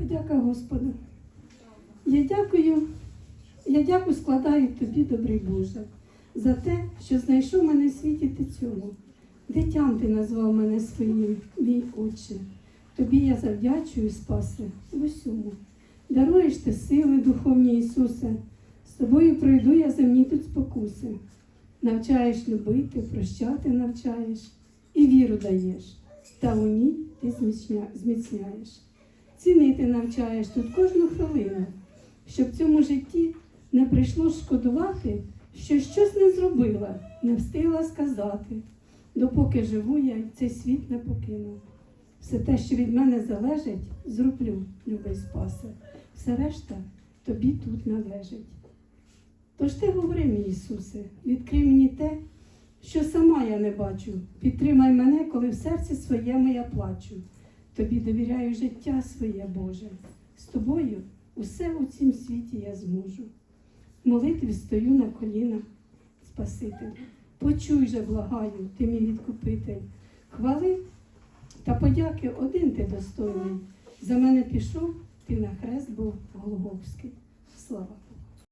Подяка Господу. Я дякую, я дякую складаю тобі, добрий Боже, за те, що знайшов мене в світі ти цьому. Дитям ти назвав мене своїм, мій Отче. Тобі я завдячую, Спасе, в усьому. Даруєш ти сили духовні Ісусе, з тобою пройду я земні тут спокуси. Навчаєш любити, прощати навчаєш і віру даєш, та у ній ти зміцня- зміцняєш. Цінити навчаєш тут кожну хвилину, щоб в цьому житті не прийшло шкодувати, що щось не зробила, не встигла сказати, допоки живу я й цей світ не покину. Все те, що від мене залежить, зроблю, любий спасе. Все решта тобі тут належить. Тож ти говори, мій Ісусе, відкрий мені те, що сама я не бачу. Підтримай мене, коли в серці своєму я плачу. Тобі довіряю життя своє, Боже. З тобою усе у цім світі я зможу. Молитві стою на колінах, Спаситель. Почуй же, благаю, ти мій відкупитель. Хвали та подяки один ти достойний. За мене пішов, ти на хрест був Голговський. Слава!